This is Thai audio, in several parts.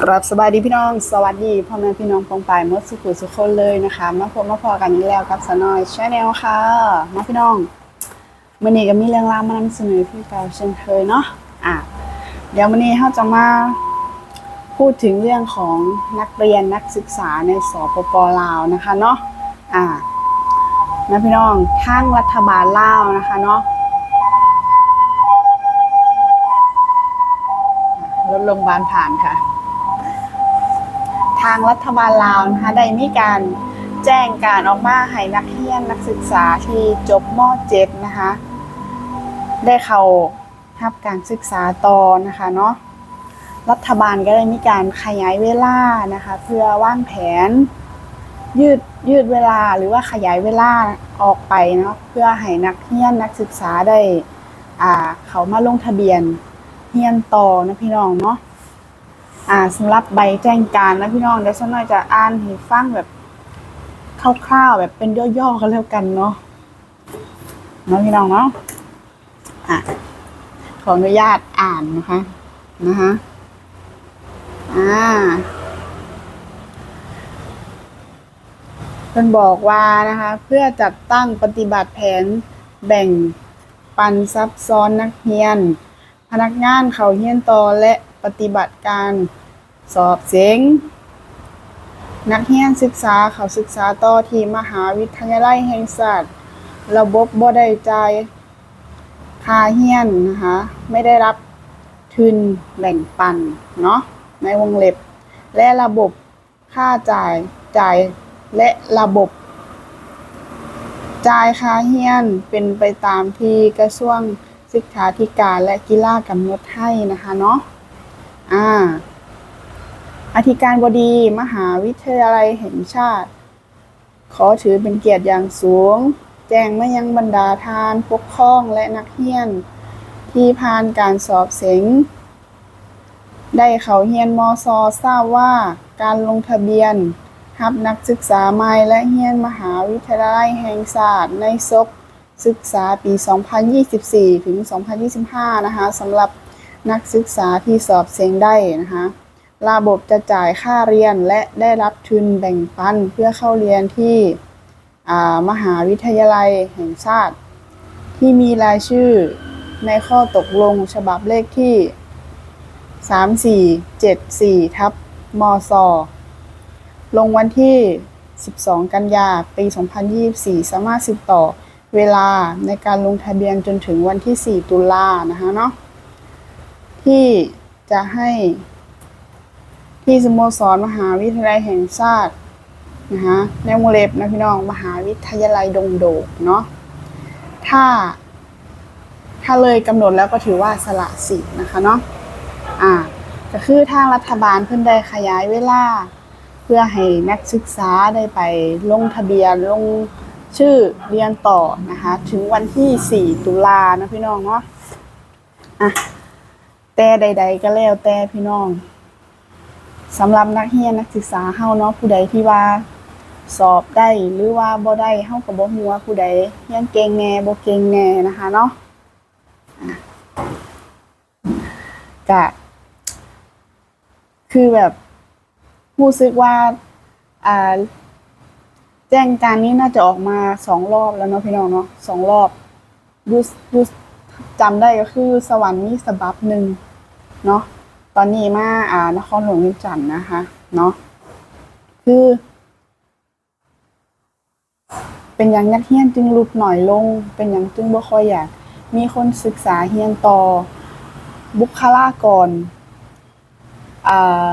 ครับสบายดีพี่น้อง สวัสดีพ่อแม่พี่น้องปองปายเมื่อสุขุสุขคนเลยนะคะ มาพบมาพอกันอีกแล้วกับสนอยชาแนลค่ะ มาพี่น้องมื่อนี้ก็มีเรื่องราวมานำเสนอพี่เก่าเช่นเคยเนาะอะเดี๋ยววันนี้เราจะมาพูดถึงเรื่องของนักเรียนนักศึกษาในสปปลาวนะคะเนาะอะนะพี่น้องทางรัฐบาลลาวนะคะเนาะรถโรงพยาบาลผ่านค่ะางรัฐบาลลาวนะคะได้มีการแจ้งการออกมาให้นักเรียนนักศึกษาที่จบม .7 นะคะ ได้เข้ารับการศึกษาต่อนะคะเนาะรัฐบาลก็ได้มีการขยายเวลานะคะ เพื่อว่างแผน ยืดยืดเวลาหรือว่าขยายเวลาออกไปเนาะเพื่อให้นักเรียนนักศึกษาได้อ่าเขามาลงทะเบียนเฮียนต่อนะพี่น้องเนาะ อ่าสำหรับใบแจ้งการนะพี่น้องเดี๋ยวฉันน่อยจะอ่านให้ฟังแบบคร่าวๆแบบเป็นย่อๆกันแล้วกันเนาะเนาะพี่น้องเนาะอะขออนุญาตอ่านนะคะนะคะอ่าเพิ่นบอกว่านะคะ เพื่อจัดตั้งปฏิบัติแผนแบ่งปันซับซ้อนนักเรียน พนักงานเขาเฮียนต่อและ ปฏิบัติการสอบเสียงนักเรียนศึกษาเขาศึกษาต่อที่มหาวิทยาลัยแห่งชาติระบบบ่ได้จ่ายค่าเฮียนนะคะไม่ได้รับทุนแบ่งปันเนาะในวงเล็บ และระบบค่าจ่ายจ่ายและระบบจ่ายค่าเฮียนเป็นไปตามที่กระทรวงศึกษาธิการและกีฬากำหนดให้นะคะเนาะ อ่า อธิการบดีมหาวิทยาลัยแห่งชาติ ขอถือเป็นเกียรติอย่างสูง แจ้งมายังบรรดาทานปกครองและนักเรียน ที่ผ่านการสอบเสงได้เขาเฮียนมอซอทราบว่าการลงทะเบียนรับนักศึกษาใหม่และเฮียนมหาวิทยาลัยแห่งชาติในศพศึกษาปี 2024 ถึง 2025 นะคะสำหรับ นักศึกษาที่สอบเสียงได้นะคะระบบจะจ่ายค่าเรียนและได้รับทุนแบ่งปันเพื่อเข้าเรียนที่มหาวิทยาลัยแห่งชาติ ที่มีรายชื่อในข้อตกลงฉบับเลขที่ 3474 ทับมศลงวันที่ 12 กันยา ปี 2024 สามารถติดต่อเวลาในการลงทะเบียนจนถึงวันที่ 4 ตุลานะคะเนาะ ที่จะให้ที่สโมสรมหาวิทยาลัยแห่งชาตินะคะในวงเล็บนะพี่น้องมหาวิทยาลัยดงโดกเนาะถ้า ถ้าเลยกำหนดแล้วก็ถือว่าสละสิทธิ์นะคะเนาะอ่าก็คือทางรัฐบาลเพิ่นได้ขยายเวลาเพื่อให้นักศึกษาได้ไปลงทะเบียนลงชื่อเรียนต่อนะคะ ถึงวันที่ 4 ตุลานะพี่น้องเนาะอะ แต่ใด ๆ ก็แล้วแต่พี่น้องสำหรับนักเรียนนักศึกษาเฮาเนาะผู้ใดที่ว่าสอบได้หรือว่าบ่ได้เฮาก็บ่ฮู้ว่าผู้ใดเรียนเก่งแน่บ่เก่งแน่นะคะเนาะอะก็คือแบบรู้สึกว่าอ่าแจ้งการนี้น่าจะออกมาสองรอบแล้วเนาะพี่น้องเนาะสองรอบดูดูจำได้ก็คือสวรรค์มีสบับหนึ่ง เนาะตอนนี้มาอ่านครหลวงเวียงจันทน์นะคะ เนาะคือ เป็นอย่างนักเรียนจึงลุกหน่อยลง เป็นอย่างจึงบ่ค่อยอยาก มีคนศึกษาเรียนต่อ บุคลากรอ่า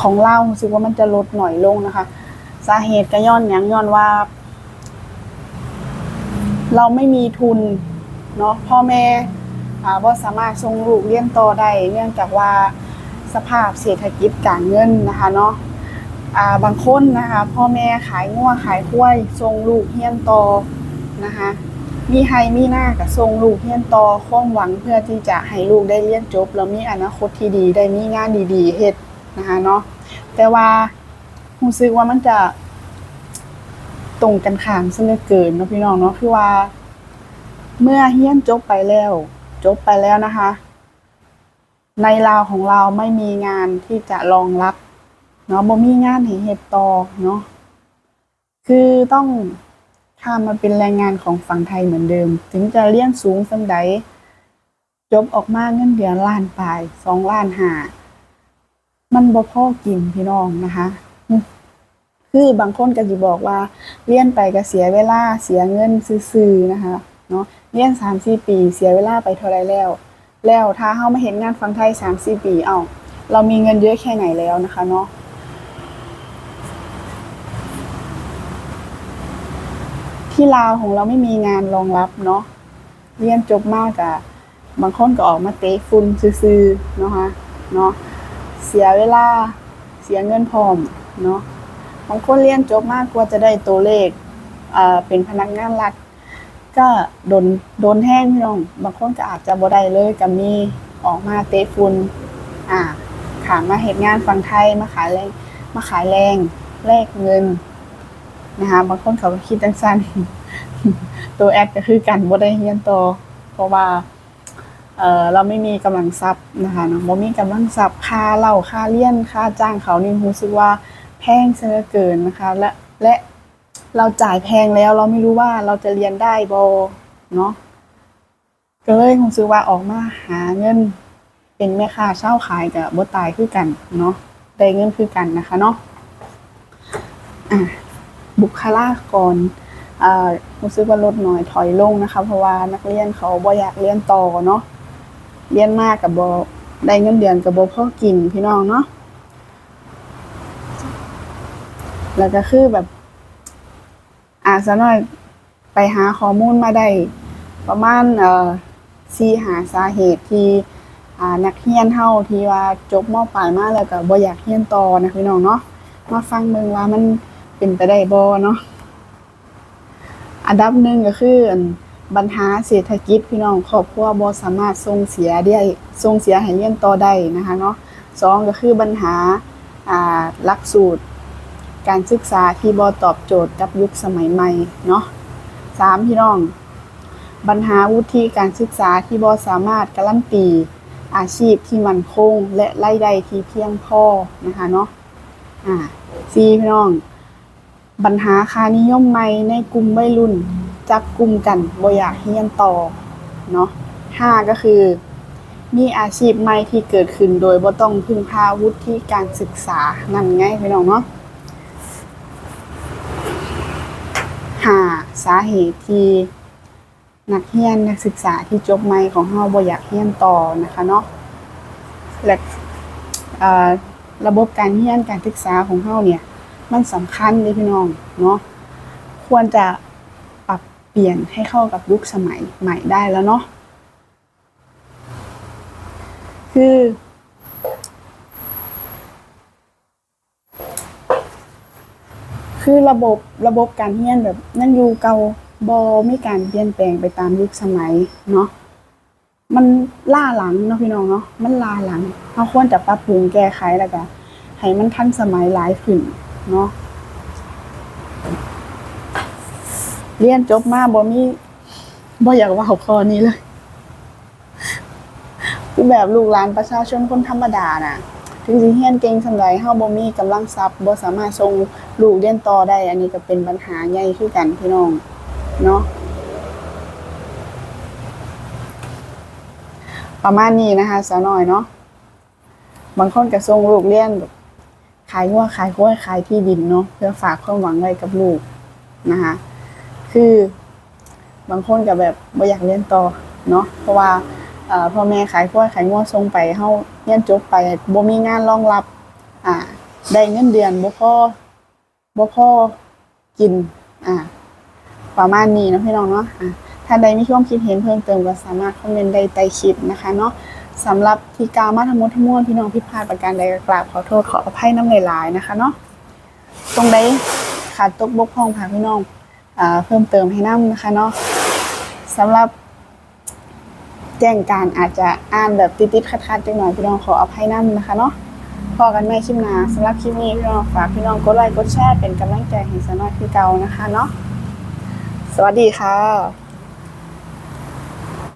ของเรารู้สึกว่ามันจะลดหน่อยลงนะคะ สาเหตุก็ย้อนหยังย้อนว่า เราไม่มีทุน เนาะพ่อแม่ บ่สามารถส่งลูกเรียนต่อได้เนื่องจากว่าสภาพเศรษฐกิจการเงินนะคะเนาะาบางคนนะคะพ่อแม่ขายงัวขายกล้ยส่งลูกเรียนต่อนะคะมีให้มีหน้ากับส่งลูกเรียนต่อความหวังเพื่อที่จะให้ลูกได้เรียนจบ แล้วมีอนาคตที่ดีได้มีงานดีๆเฮ็ดนะคะเนาะแต่ว่ารู้สึกว่ามันจะตรงกันข้ามซะเหลือเกินเนาะพี่น้องเนาะคือว่า เมื่อเฮียนจบไปแล้ว จบไปแล้วนะคะ ในลาวของเราไม่มีงานที่จะรองรับเนาะบ่มีงานให้เฮ็ดต่อเนาะคือต้องข้ามมาเป็นแรงงานของฝั่งไทยเหมือนเดิม ถึงจะเลี้ยงสูงสังใดจบออกมาเงินเดือนล้านปลายสองล้านหามันบ่พอกินพี่น้องนะคะคือบางคนก็สิบอกว่าเรียนไปก็เสียเวลาเสียเงินซื่อๆนะคะ เนาะเรียนสามสี่ปี เสียเวลาไปเท่าไรแล้ว แล้วถ้าเฮามาเห็นงานฟังไทยสามสี่ปีเอ้าเรามีเงินเยอะแค่ไหนแล้วนะคะเนาะที่ลาวของเราไม่มีงานรองรับเนาะเรียนจบมากอะบางคนก็ออกมาเตะฟุนซื่อๆเนาะคะเนาะเสียเวลาเสียเงินพร้อมเนาะบางคนเรียนจบมากกว่าจะได้ตัวเลขเป็นพนักงานรัฐ ก็โดนโดนแห้งพี่น้อง บางคนก็อาจจะบ่ได้เลยก็มีออกมาเตะฟุนอ่าขามาเฮ็ดงานฝั่งไทยมาขายแรงมาขายแรงแลกเงินนะคะบางคนเขาก็คิดจังซั่นตัวแอดก็คือกันบ่ได้เรียนต่อเพราะว่าเออเราไม่มีกำลังทรัพย์นะคะเนาะบ่มีกำลังทรัพย์ค่าเหล้าค่าเลี้ยนค่าจ้างเขานี่รู้สึกว่าแพงเสียเหลือเกินนะคะ และและ เราจ่ายแพงแล้วเราไม่รู้ว่าเราจะเรียนได้บ่เนาะก็เลยรู้สึกว่าออกมาหาเงิน เป็นแม่ค้าเช่าขายกับบตายคือกันเนาะได้เงินคือกันนะคะเนาะอะบุคลากรอ่ารู้สึกว่าลดน้อยถอยลงนะคะ เพราะว่านักเรียนเขาบ่อยากเรียนต่อเนาะเรียนมากกับบได้เงินเดือนกับบ่พอกินพี่น้องเนาะแล้วก็คือแบบ อ่าซะหน่อยไปหาข้อมูลมาได้ประมาณเอ่อสีหาสาเหตุที่อ่านักเรียนเฮาที่ว่าจบมปลายมาแล้วก็บ่อยากเรียนต่อนะพี่น้องเนาะมาฟังเบิ่งว่ามันเป็นไปได้บ่เนาะอันดับหนึ่งก็คืออันปัญหาเศรษฐกิจพี่น้องครอบครัวบ่สามารถส่งเสียได้ส่งเสียให้เรียนต่อได้นะคะเนาะสองก็คือปัญหาอ่าหลักสูตร การศึกษาที่บ่ตอบโจทย์กับยุคสมัยใหม่เนาะสามพี่น้อง ปัญหาวุฒิการศึกษาที่บ่สามารถการันตีอาชีพที่มั่นคง และรายได้ที่เพียงพอนะคะเนาะอ่าสี่พี่น้อง ปัญหาค่านิยมใหม่ในกลุ่มวัยรุ่นจับกลุ่มกันบ่อยากเรียนต่อเนาะห้าก็คือ มีอาชีพใหม่ที่เกิดขึ้นโดยบ่ต้องพึ่งพาวุฒิการศึกษานั่นไงพี่น้องเนาะ หาสาเหตุที่นักเรียนนักศึกษาที่จบใหม่ของเฮาบ่อยากเรียนต่อนะคะเนาะและระบบการเรียนการศึกษาของเฮาเนี่ย มันสำคัญเลยพี่น้องเนาะควรจะปรับเปลี่ยนให้เข้ากับยุคสมัยใหม่ได้แล้วเนาะคือ คือระบบระบบการเรียนแบบนั่นอยู่เก่าบอม่การเปลี่ยนแปลงไปตามยุคสมัยเนาะมันล่าหลังเนาะพี่น้องเนาะมันล่าหลังเราควรจะปรับปรุงแก้ไขแล้วก็ให้มันทันสมัยหลายขึ้นเนาะเรียนจบมาบ่มีบ่อยากว่าข้อนี้เลยคือแบบลูกหลานประชาชนคนธรรมดาน่ะ ถึงสิเรียนเก่งสำใดเฮาบ่มีกำลังทรัพย์บ่สามารถส่งลูกเรียนต่อได้ อันนี้ก็เป็นปัญหาใหญ่คือกันพี่น้องเนาะประมาณนี้นะคะสาวน้อยเนาะบางคนก็ส่งลูกเรียนขายงัวขายกล้วยขายที่ดินเนาะเพื่อฝากความหวังไว้กับลูกนะคะคือบางคนก็แบบไม่อยากเรียนต่อเนาะเพราะว่า พ่อแม่ขายกล้วยขายงัวส่งไปเฮาเรียนจบไปบ่มีงานรองรับ อ่า ได้เงินเดือนบ่พอบ่พอกิน อ่า ประมาณนี้นะพี่น้องเนาะอะถ้าใดมีความคิดเห็นเพิ่มเติมก็สามารถคอมเมนต์ได้ใต้คลิปนะคะ เนาะสำหรับที่กาวมาทั้งหมดทั้งมวลพี่น้องผิดพลาดประการใดก็กราบขอโทษขออภัยน้ำหลายๆนะคะเนาะตรงใดขาดตกบกพร่องค่ะพี่น้องอ่าเพิ่มเติมให้น้ำนะคะเนาะสำหรับ แจ้งการอาจจะอ่านแบบติดๆคัดๆจังหน่อยพี่น้องขออภัยน้ำนะคะเนาะพอกันแม่คลิปหน้าสำหรับคลิปนี้พี่น้องฝากพี่น้องกดไลค์กดแชร์เป็นกำลังใจให้สนอยคือเก่านะคะเนาะสวัสดีค่ะ